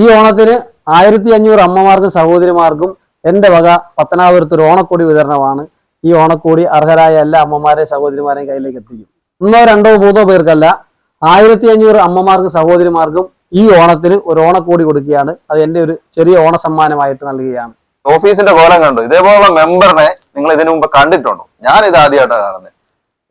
ഈ ഓണത്തിന് ആയിരത്തി അഞ്ഞൂറ് അമ്മമാർക്കും സഹോദരിമാർക്കും എന്റെ വക പത്തനാപുരത്ത് ഒരു ഓണക്കോടി വിതരണമാണ്. ഈ ഓണക്കോടി അർഹരായ എല്ലാ അമ്മമാരെയും സഹോദരിമാരെയും കയ്യിലേക്ക് എത്തിക്കും. ഒന്നോ രണ്ടോ മൂന്നോ പേർക്കല്ല ആയിരത്തി അഞ്ഞൂറ് അമ്മമാർക്കും സഹോദരിമാർക്കും ഈ ഓണത്തിന് ഒരു ഓണക്കോടി കൊടുക്കുകയാണ്. അത് എന്റെ ഒരു ചെറിയ ഓണ സമ്മാനമായിട്ട് നൽകുകയാണ്. ഓഫീസിന്റെ കോലം കണ്ടു. ഇതേപോലെ മെമ്പറിനെ നിങ്ങൾ ഇതിനു മുമ്പ് കണ്ടിട്ടുണ്ടോ? ഞാൻ ഇത് ആദ്യമായിട്ടാണ് കാണുന്നത്.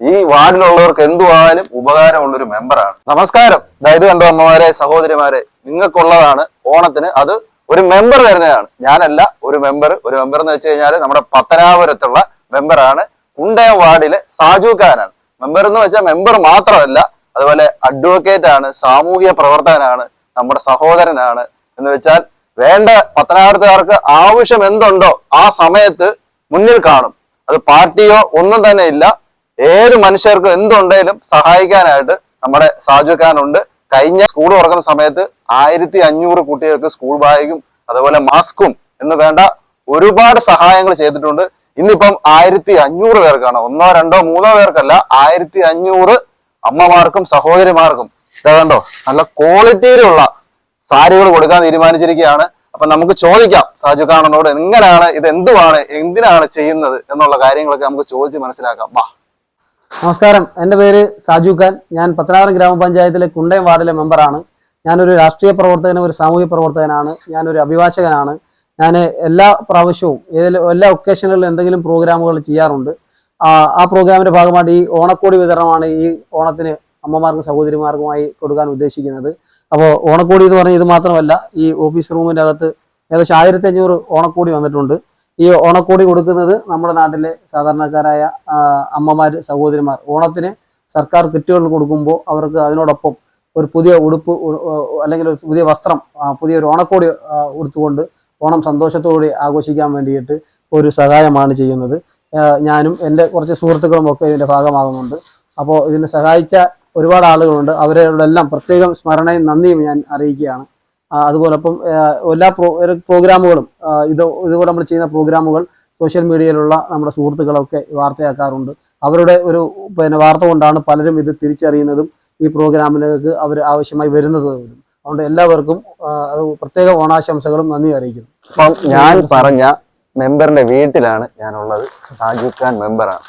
ഈ വാർഡിലുള്ളവർക്ക് എന്തുവായാലും ഉപകാരമുള്ള ഒരു മെമ്പറാണ്. നമസ്കാരം. ദൈവ കണ്ടോ അമ്മമാരെ സഹോദരിമാരെ. നിങ്ങൾക്കുള്ളതാണ് ഓണത്തിന് അത് ഒരു മെമ്പർ തരുന്നതാണ്. ഞാനല്ല ഒരു മെമ്പർ ഒരു മെമ്പർ എന്ന് വെച്ച് കഴിഞ്ഞാൽ നമ്മുടെ പത്തനാപുരത്തുള്ള മെമ്പറാണ് കുണ്ടയം വാർഡിലെ സാജു ഖാനാണ്. മെമ്പർ എന്ന് വെച്ചാൽ മെമ്പർ മാത്രമല്ല അതുപോലെ അഡ്വക്കേറ്റ് ആണ് സാമൂഹിക പ്രവർത്തകനാണ് നമ്മുടെ സഹോദരനാണ്. എന്ന് വെച്ചാൽ വേണ്ട പത്തനാപുരത്തുകാർക്ക് ആവശ്യം എന്തുണ്ടോ ആ സമയത്ത് മുന്നിൽ കാണും. അത് പാർട്ടിയോ ഒന്നും തന്നെ ഇല്ല. ഏത് മനുഷ്യർക്കും എന്തുണ്ടെങ്കിലും സഹായിക്കാനായിട്ട് നമ്മുടെ സാജു ഉണ്ട്. കഴിഞ്ഞ സ്കൂൾ തുറക്കുന്ന സമയത്ത് ആയിരത്തി അഞ്ഞൂറ് കുട്ടികൾക്ക് സ്കൂൾ ബാഗും അതുപോലെ മാസ്കും എന്ന് വേണ്ട ഒരുപാട് സഹായങ്ങൾ ചെയ്തിട്ടുണ്ട്. ഇന്നിപ്പം ആയിരത്തി അഞ്ഞൂറ് പേർക്കാണ്. ഒന്നോ രണ്ടോ മൂന്നോ പേർക്കല്ല ആയിരത്തി അഞ്ഞൂറ് അമ്മമാർക്കും സഹോദരിമാർക്കും. കണ്ടോ നല്ല ക്വാളിറ്റിയിലുള്ള സാരികൾ കൊടുക്കാൻ തീരുമാനിച്ചിരിക്കുകയാണ്. അപ്പൊ നമുക്ക് ചോദിക്കാം സാജു കാണനോട് എങ്ങനെയാണ് ഇത് എന്തുവാണ് എന്തിനാണ് ചെയ്യുന്നത് എന്നുള്ള കാര്യങ്ങളൊക്കെ നമുക്ക് ചോദിച്ച് മനസ്സിലാക്കാം. വാ. നമസ്കാരം. എന്റെ പേര് സാജു ഖാൻ. ഞാൻ പത്തനാപുരം ഗ്രാമപഞ്ചായത്തിലെ കുണ്ടയം വാർഡിലെ മെമ്പറാണ്. ഞാനൊരു രാഷ്ട്രീയ പ്രവർത്തകനും ഒരു സാമൂഹ്യ പ്രവർത്തകനാണ്. ഞാനൊരു അഭിഭാഷകനാണ്. ഞാൻ എല്ലാ പ്രാവശ്യവും എല്ലാ ഒക്കേഷനുകളിലും എന്തെങ്കിലും പ്രോഗ്രാമുകൾ ചെയ്യാറുണ്ട്. ആ പ്രോഗ്രാമിന്റെ ഭാഗമായിട്ട് ഈ ഓണക്കോടി വിതരണമാണ് ഈ ഓണത്തിന് അമ്മമാർക്കും സഹോദരിമാർക്കുമായി കൊടുക്കാൻ ഉദ്ദേശിക്കുന്നത്. അപ്പോൾ ഓണക്കോടി എന്ന് പറഞ്ഞാൽ ഇത് മാത്രമല്ല ഈ ഓഫീസ് റൂമിന്റെ അകത്ത് ഏകദേശം ആയിരത്തി അഞ്ഞൂറ് ഓണക്കോടി വന്നിട്ടുണ്ട്. ഈ ഓണക്കോടി കൊടുക്കുന്നത് നമ്മുടെ നാട്ടിലെ സാധാരണക്കാരായ അമ്മമാർ സഹോദരിമാർ ഓണത്തിന് സർക്കാർ കിറ്റുകൾ കൊടുക്കുമ്പോൾ അവർക്ക് അതിനോടൊപ്പം ഒരു പുതിയ ഉടുപ്പ് അല്ലെങ്കിൽ ഒരു പുതിയ വസ്ത്രം പുതിയൊരു ഓണക്കോടി ഉടുത്തുകൊണ്ട് ഓണം സന്തോഷത്തോടെ ആഘോഷിക്കാൻ വേണ്ടിയിട്ട് ഒരു സഹായമാണ് ചെയ്യുന്നത്. ഞാനും എന്റെ കുറച്ച് സുഹൃത്തുക്കളും ഒക്കെ ഇതിന്റെ ഭാഗമാകുന്നുണ്ട്. അപ്പോൾ ഇതിന് സഹായിച്ച ഒരുപാട് ആളുകളുണ്ട്. അവരോടെല്ലാം പ്രത്യേകം സ്മരണയും നന്ദിയും ഞാൻ അറിയിക്കുകയാണ്. ആ, അതുപോലെ അപ്പം എല്ലാ പ്രോ പ്രോഗ്രാമുകളും ഇത് ഇതുപോലെ നമ്മൾ ചെയ്യുന്ന പ്രോഗ്രാമുകൾ സോഷ്യൽ മീഡിയയിലുള്ള നമ്മുടെ സുഹൃത്തുക്കളൊക്കെ വാർത്തയാക്കാറുണ്ട്. അവരുടെ ഒരു പിന്നെ വാർത്ത കൊണ്ടാണ് പലരും ഇത് തിരിച്ചറിയുന്നതും ഈ പ്രോഗ്രാമിലേക്ക് അവർ ആവശ്യമായി വരുന്നത് പോലും. അതുകൊണ്ട് എല്ലാവർക്കും അത് പ്രത്യേക ഓണാശംസകളും നന്ദി അറിയിക്കുന്നു. അപ്പം ഞാൻ പറഞ്ഞ മെമ്പറിന്റെ വീട്ടിലാണ് ഞാനുള്ളത്. സാജു ഖാൻ മെമ്പറാണ്.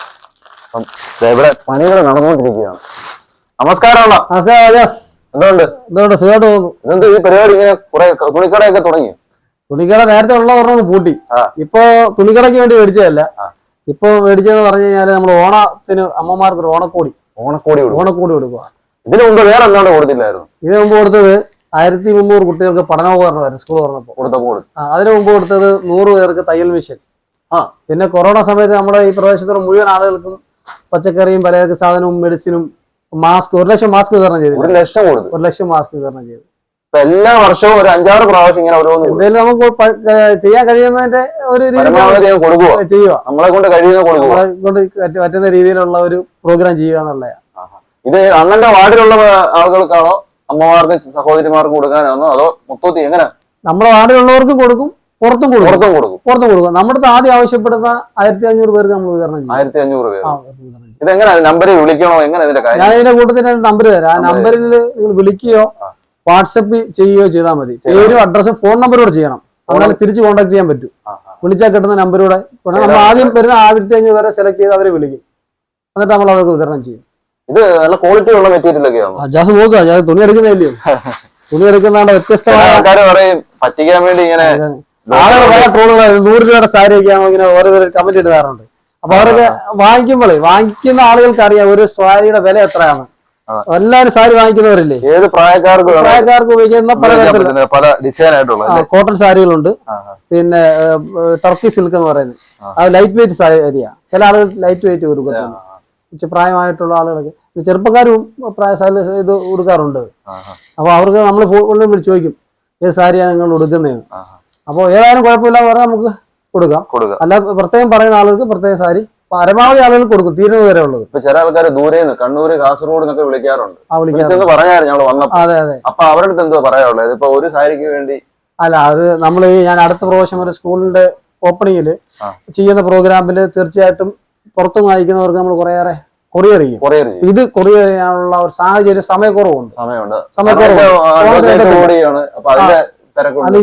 അപ്പം ഇവിടെ പണികൾ നടന്നുകൊണ്ടിരിക്കുകയാണ്. നമസ്കാരം എന്തുകൊണ്ട് എന്തുകൊണ്ട് സുഖമായിട്ട് പോകുന്നു. ഈ പരിപാടി ഇങ്ങനെ കുറെ തുണിക്കടയൊക്കെ തുടങ്ങി? തുണിക്കട നേരത്തെ ഉള്ള ഒരെണ്ണം പൂട്ടി. ഇപ്പൊ തുണിക്കടയ്ക്ക് വേണ്ടി മേടിച്ചതല്ല. ഇപ്പൊ മേടിച്ചതെന്ന് പറഞ്ഞു കഴിഞ്ഞാൽ നമ്മൾ ഓണത്തിന് അമ്മമാർക്ക് ഒരു ഓണക്കോടി. ഓണക്കോടി ഓണക്കോടി കൊടുക്കുക ഇതിനു മുമ്പ് വേറെ എന്താണ് കൊടുത്തില്ലായിരുന്നു? ഇതിനു മുമ്പ് കൊടുത്തത് ആയിരത്തി മുന്നൂറ് കുട്ടികൾക്ക് പഠനോപകരണമായിരുന്നു സ്കൂൾ തുറന്നപ്പോൾ കൊടുത്തപ്പോൾ ആ, അതിനു മുമ്പ് കൊടുത്തത് നൂറ് പേർക്ക് തയ്യൽ മിഷൻ ആ. പിന്നെ കൊറോണ സമയത്ത് നമ്മുടെ ഈ പ്രദേശത്തുള്ള മുഴുവൻ ആളുകൾക്കും പച്ചക്കറിയും പലചരക്ക് സാധനവും മെഡിസിനും മാസ്ക് ഒരു ലക്ഷം മാസ്ക് വിതരണം ചെയ്തു ഒരു ലക്ഷം കൊടുത്തു. ഒരു ലക്ഷം മാസ്ക് വിതരണം ചെയ്തു. എല്ലാ വർഷവും ഒരു അഞ്ചാറ് പ്രാവശ്യം ഇങ്ങനെ ഓരോന്ന്. എന്തായാലും നമുക്ക് ചെയ്യാൻ കഴിയുന്നതിന്റെ ഒരു രീതി കൊടുക്കുക ചെയ്യുക. നമ്മളെ കൊണ്ട് കഴിയുന്ന കൊടുക്കുക നമ്മളെ കൊണ്ട് പറ്റുന്ന രീതിയിലുള്ള ഒരു പ്രോഗ്രാം ചെയ്യുക എന്നുള്ളതാണ്. ഇത് അണ്ണന്റെ വാർഡിലുള്ള ആളുകൾക്കാണോ അമ്മമാർക്കും സഹോദരിമാർക്കും കൊടുക്കാനാണോ അതോ മൊത്തത്തിൽ എങ്ങനെ? നമ്മുടെ വാർഡിലുള്ളവർക്കും കൊടുക്കും പുറത്തും കൊടുക്കും. പുറത്തും കൊടുക്കും. പുറത്തും കൊടുക്കും. നമ്മുടെ ആദ്യം ആവശ്യപ്പെടുന്ന ആയിരത്തി അഞ്ഞൂറ് പേർക്ക് നമ്മൾ വിതരണം ചെയ്യും. ആയിരത്തി അഞ്ഞൂറ് പേര് ഇതെങ്ങനെ നമ്പറിൽ വിളിക്കണോ? എങ്ങനെ ഇതിന്റെ കാര്യം? ഞാൻ ഇതിന്റെ കൂട്ടത്തിൽ നമ്പർ തരാം. ആ നമ്പറിൽ നിങ്ങൾ വിളിക്കുകയോ. വാട്സപ്പ് ചെയ്യുകയോ ചെയ്താൽ മതി. പേരും അഡ്രസ്സും ഫോൺ നമ്പറോട് ചെയ്യണം. അതുപോലെ തിരിച്ച് കോൺടാക്ട് ചെയ്യാൻ പറ്റും. വിളിച്ചാൽ കിട്ടുന്ന നമ്പറൂടെ നമ്മൾ ആദ്യം വരുന്ന ആയിരത്തി അഞ്ഞൂറ് വരെ സെലക്ട് ചെയ്ത് അവരെ വിളിക്കും. എന്നിട്ട് നമ്മൾ അവർക്ക് വിതരണം ചെയ്യും. ഇത് നല്ല ക്വാളിറ്റി ഉള്ള മെറ്റീരിയൽ ഒക്കെയാണ് ജാസ് നോക്കുക ഞാൻ തുണി എടുക്കുന്നില്ലയോ തുണി എടുക്കുന്നതാണ് വ്യത്യസ്തമായ ആൾക്കാർ പറയും പറ്റിക്കാൻ വേണ്ടി ഇങ്ങനെ ആളുകൾ പല ട്രോളുകൾ നൂറ് രൂപയുടെ സാരി ഒക്കെ ഇങ്ങനെ ഓരോ കമന്റ് ഇടാറുണ്ട് അപ്പൊ അവരൊക്കെ വാങ്ങിക്കുമ്പോഴേ വാങ്ങിക്കുന്ന ആളുകൾക്ക് അറിയാം ഒരു സാരിയുടെ വില എത്രയാണ്. എല്ലാരും എല്ലാവരും സാരി വാങ്ങിക്കുന്നവരില്ലേ? ഏത് പ്രായക്കാർക്ക് പ്രായക്കാർക്ക് ഉപയോഗിക്കുന്ന പല പല ഡിസൈൻ ആയിട്ടുള്ള കോട്ടൺ സാരികളുണ്ട്. പിന്നെ ടർക്കി സിൽക്ക് എന്ന് പറയുന്നത്. അത് ലൈറ്റ് വെയിറ്റ് സാരിയാ. ചില ആളുകൾ ലൈറ്റ് വെയിറ്റ് കൊടുക്കത്തുള്ളൂ പ്രായമായിട്ടുള്ള ആളുകളൊക്കെ. ചെറുപ്പക്കാരും പ്രായ സാരി ഇത് ആ, അപ്പോൾ അവർക്ക് നമ്മൾ ഫോണിൽ വിളിച്ച് ചോദിക്കും ഏത് സാരിയാണ് നിങ്ങൾ ആ. അപ്പോൾ ഏതായാലും കുഴപ്പമില്ലാന്ന് പറഞ്ഞാൽ നമുക്ക് കൊടുക്കാം. അല്ല പ്രത്യേകം പറയുന്ന ആളുകൾക്ക് പ്രത്യേക സാരി പരമാവധി ആളുകൾ കൊടുക്കും തീരുന്നത് വരെ ഉള്ളത്. ഇപ്പൊ ചില ആൾക്കാർ ദൂരെ നിന്ന് കണ്ണൂര് കാസർഗോഡ് നിന്നൊക്കെ വിളിക്കാറുണ്ട്. പറഞ്ഞായിരുന്നു ഞങ്ങൾ വന്നപ്പോ. അതെ അതെ. അപ്പൊ അവരുടെ അടുത്ത് എന്തോ പറയാനുള്ളത്? ഇപ്പൊ ഒരു സാരിക്ക് വേണ്ടി അല്ല അത് നമ്മൾ ഞാൻ അടുത്ത പ്രാവശ്യം ഒരു സ്കൂളിന്റെ ഓപ്പണിങ്ങിൽ ചെയ്യുന്ന പ്രോഗ്രാമിൽ തീർച്ചയായിട്ടും പുറത്തുനിന്ന് അയക്കുന്നവർക്ക് നമ്മൾ കുറേയേറെ കൊറിയർ ചെയ്യും. ഇത് കൊറിയർ ചെയ്യാനുള്ള ഒരു സാഹചര്യം സമയക്കുറവുണ്ട്. തിരക്കുണ്ട്. അല്ല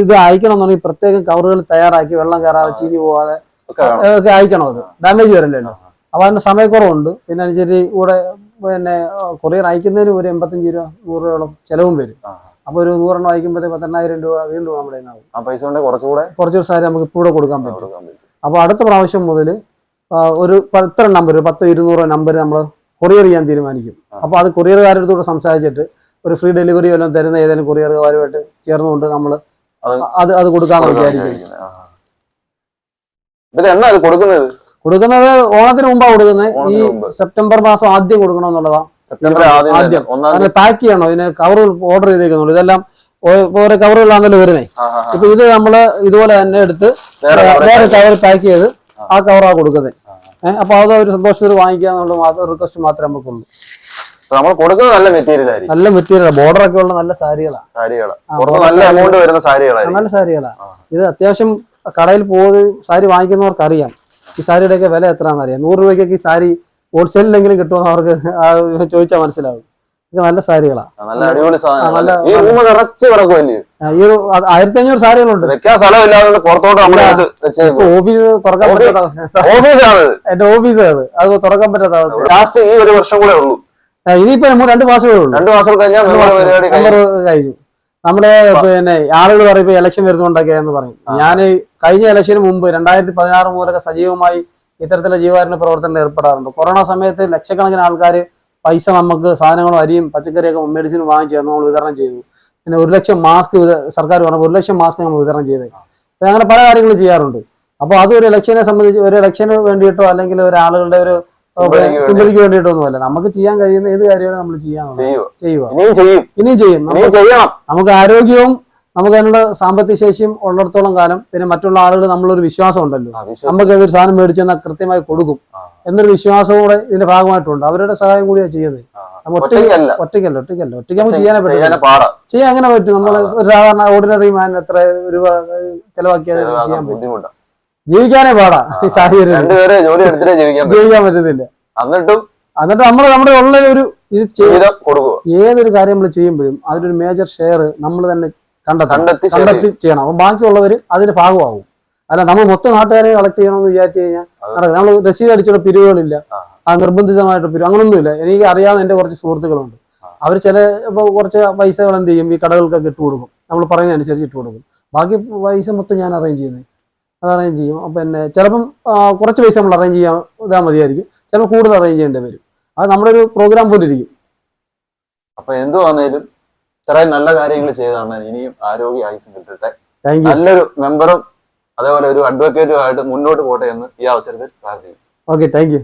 ഇത് അയക്കണമെന്നുണ്ടെങ്കിൽ പ്രത്യേകം കവറുകൾ തയ്യാറാക്കി വെള്ളം കയറാതെ ചീഞ്ഞു പോവാതെ ഒക്കെ അയക്കണം അത്. ഡാമേജ് വരില്ലല്ലോ അപ്പൊ അതിന്റെ സമയക്കുറവുണ്ട്. പിന്നെ അനുസരിച്ച് ഇവിടെ പിന്നെ കൊറിയർ അയക്കുന്നതിന് ഒരു എൺപത്തഞ്ച് രൂപ നൂറ് രൂപയോളം ചെലവും വരും. അപ്പൊ ഒരു നൂറെണ്ണം അയക്കുമ്പോഴത്തേക്ക് പത്തെണ്ണായിരം രൂപ വീണ്ടും നമ്മുടെ കുറച്ചുകൂടെ കുറച്ച് സാരി നമുക്ക് ഇപ്പോൾ കൊടുക്കാൻ പറ്റും. അപ്പൊ അടുത്ത പ്രാവശ്യം മുതൽ ഒരു പത്ര നമ്പർ പത്ത് ഇരുന്നൂറ് നമ്പർ നമ്മൾ കൊറിയർ ചെയ്യാൻ തീരുമാനിക്കും. അപ്പോൾ അത് കൊറിയറുകാരുടെ സംസാരിച്ചിട്ട് ഒരു ഫ്രീ ഡെലിവറി വല്ലതും തരുന്ന ഏതെങ്കിലും കൊറിയറുകാരുമായിട്ട് ചേർന്നുകൊണ്ട് നമ്മൾ അത് അത് കൊടുക്കാമെന്ന് കൊടുക്കാൻ വിചാരിക്കുന്നത് കൊടുക്കുന്നത്? കൊടുക്കുന്നത് ഓണത്തിന് മുമ്പാണ് കൊടുക്കുന്നത് ഈ സെപ്റ്റംബർ മാസം ആദ്യം കൊടുക്കണമെന്നുള്ളതാണ് ആദ്യം പാക്ക് ചെയ്യണോ? ഇതിന് കവർ ഓർഡർ ചെയ്തേക്കുന്നുള്ളൂ. ഇതെല്ലാം ഓരോ കവറുകളാണല്ലോ വരുന്നത് ആ. ഇപ്പൊ ഇത് നമ്മൾ ഇതുപോലെ തന്നെ എടുത്ത് വേറെ കവർ പാക്ക് ചെയ്ത്. ആ. കവറാണ് കൊടുക്കുന്നത് ആ, ആ. ഏഹ് അപ്പൊ അത് ഒരു സന്തോഷത്തിൽ വാങ്ങിക്കുക എന്നുള്ള മാത്രം റിക്വസ്റ്റ് മാത്രമേ നമുക്കുള്ളൂ നമ്മൾ കൊടുക്കുന്നത് നല്ല മെറ്റീരിയൽ ആയിരിക്കും. നല്ല മെറ്റീരിയൽ ബോർഡർ ഒക്കെ ഉള്ള നല്ല സാരികളാണ് സാരികളാണ് നല്ല. എമൗണ്ട് വരുന്ന സാരികളാണ് നല്ല സാരികളാണ് ഇത് അത്യാവശ്യം കടയിൽ പോയി സാരി വാങ്ങിക്കുന്നവർക്ക് അറിയാം ഈ സാരിയുടെയൊക്കെ വില എത്രയാണെന്ന് അറിയാം നൂറ് രൂപയ്ക്കൊക്കെ ഈ സാരി ഹോൾസെയിലെങ്കിലും കിട്ടുമെന്ന് അവർക്ക് ചോദിച്ചാൽ മനസ്സിലാവും. ഇത് നല്ല സാരികളാണ് നല്ല അടിപൊളി സാധനം. ഈ റൂമ് നിറച്ച് കിടക്കുമല്ലേ ഈ ഒരു ആയിരത്തി അഞ്ഞൂറ് സാരികളുണ്ട്. വെക്കാൻ സ്ഥലമില്ലാതെ പുറത്തോട്ട് ഓഫീസ് തുറക്കാൻ പറ്റാത്ത ഓഫീസാണ് എന്റെ ഓഫീസ് അത്. അത് തുറക്കാൻ പറ്റാത്ത അവസ്ഥ ലാസ്റ്റ് ഈ ഒരു വർഷം കൂടെ ഉള്ളൂ. ഇനിയിപ്പോ നമ്മൾ രണ്ട് മാസമേ ഉള്ളൂ. രണ്ടു മാസം കഴിഞ്ഞാൽ കഴിഞ്ഞു. നമ്മുടെ പിന്നെ ആളുകൾ പറയും ഇപ്പൊ വരുന്നുണ്ടൊക്കെ എന്ന് പറയും. ഞാൻ കഴിഞ്ഞ ഇലക്ഷന് മുമ്പ് രണ്ടായിരത്തി പതിനാറ് മുതലൊക്കെ സജീവമായി ഇത്തരത്തിലുള്ള ജീവകാരുണ്യ പ്രവർത്തനത്തിൽ ഏർപ്പെടാറുണ്ട്. കൊറോണ സമയത്ത് ലക്ഷക്കണക്കിന് ആൾക്കാർ പൈസ നമുക്ക് സാധനങ്ങളും അരിയും പച്ചക്കറിയൊക്കെ മെഡിസിൻ വാങ്ങിച്ചു തന്നു നമ്മൾ വിതരണം ചെയ്തു. പിന്നെ ഒരു ലക്ഷം മാസ്ക് സർക്കാർ പറഞ്ഞു ഒരു ലക്ഷം മാസ്ക് നമ്മൾ വിതരണം ചെയ്തേക്കാം അപ്പം അങ്ങനെ പല കാര്യങ്ങളും ചെയ്യാറുണ്ട്. അപ്പോൾ അത് ഒരു ഇലക്ഷനെ സംബന്ധിച്ച് ഒരു ഇലക്ഷന് വേണ്ടിയിട്ടോ അല്ലെങ്കിൽ ഒരു ആളുകളുടെ ഒരു സിമ്പതിക്ക് വേണ്ടിയിട്ടോ. ഒന്നുമല്ല. നമുക്ക് ചെയ്യാൻ കഴിയുന്ന ഏത് കാര്യമാണ് നമ്മൾ ചെയ്യാൻ ചെയ്യുക. ഇനിയും ചെയ്യും. നമുക്ക് ആരോഗ്യവും നമുക്ക് അതിനുള്ള സാമ്പത്തിക ശേഷിയും ഉള്ളിടത്തോളം കാലം പിന്നെ മറ്റുള്ള ആളുകൾ നമ്മളൊരു വിശ്വാസം ഉണ്ടല്ലോ. നമുക്ക് ഏതൊരു സാധനം മേടിച്ചെന്നാൽ കൃത്യമായി കൊടുക്കും. എന്നൊരു വിശ്വാസവും കൂടെ ഇതിന്റെ ഭാഗമായിട്ടുണ്ട്. അവരുടെ സഹായം കൂടിയാണ് ചെയ്യുന്നത്. ഒറ്റയ്ക്കല്ല. ഒറ്റയ്ക്കല്ല ഒറ്റയ്ക്കല്ല. ഒറ്റയ്ക്ക് നമുക്ക് ചെയ്യാനേ പറ്റും ചെയ്യാൻ അങ്ങനെ പറ്റും? നമ്മൾ ഒരു സാധാരണ ഓർഡിനറി മാൻ എത്ര രൂപ ചെലവാക്കിയാൽ ചെയ്യാൻ പറ്റും. ജീവിക്കാനേ പാടാ ഈ സാഹചര്യം ജീവിക്കാൻ പറ്റത്തില്ല. എന്നിട്ടും എന്നിട്ട് നമ്മൾ നമ്മുടെ ഉള്ള ഒരു ഇത് ഏതൊരു കാര്യം നമ്മൾ ചെയ്യുമ്പോഴും അതിലൊരു മേജർ ഷെയർ നമ്മൾ തന്നെ കണ്ടെത്തി. കണ്ടെത്തി ചെയ്യണം. അപ്പൊ ബാക്കിയുള്ളവർ അതിന് ഭാഗമാവും അല്ല നമ്മൾ മൊത്തം നാട്ടുകാരെ കളക്ട് ചെയ്യണമെന്ന് വിചാരിച്ചു കഴിഞ്ഞാൽ നമ്മൾ രസീത് അടിച്ചുള്ള പിരിവുകളില്ല. ആ. നിർബന്ധിതമായിട്ട് പിരിവ്. അങ്ങനൊന്നുമില്ല. എനിക്ക് അറിയാവുന്ന എന്റെ കുറച്ച് സുഹൃത്തുക്കളുണ്ട്. അവർ ചില ഇപ്പോൾ കുറച്ച് പൈസകൾ എന്ത് ചെയ്യും? ഈ കടകൾക്കൊക്കെ ഇട്ട് കൊടുക്കും. നമ്മൾ പറയുന്നതനുസരിച്ച് ഇട്ട് കൊടുക്കും. ബാക്കി പൈസ മൊത്തം ഞാൻ അറേഞ്ച് ചെയ്യുന്നത് അത് അറേഞ്ച് ചെയ്യും. പിന്നെ ചിലപ്പം കുറച്ച് പൈസ നമ്മൾ അറേഞ്ച് ചെയ്യാൻ ഇതാ മതിയായിരിക്കും. ചിലപ്പോൾ കൂടുതൽ അറേഞ്ച് ചെയ്യേണ്ടി വരും. അത് നമ്മുടെ ഒരു പ്രോഗ്രാം പോലെ ഇരിക്കും. അപ്പൊ എന്തു വന്നേലും ഇത്രയും നല്ല കാര്യങ്ങൾ ചെയ്താണ് ഇനിയും ആരോഗ്യ ആയുസ് കിട്ടട്ടെ. നല്ലൊരു മെമ്പറും അതേപോലെ ഒരു അഡ്വക്കേറ്റും ആയിട്ട് മുന്നോട്ട് പോട്ടെ എന്ന് ഈ അവസരത്തിൽ പ്രാർത്ഥിക്കുന്നു. Okay thank you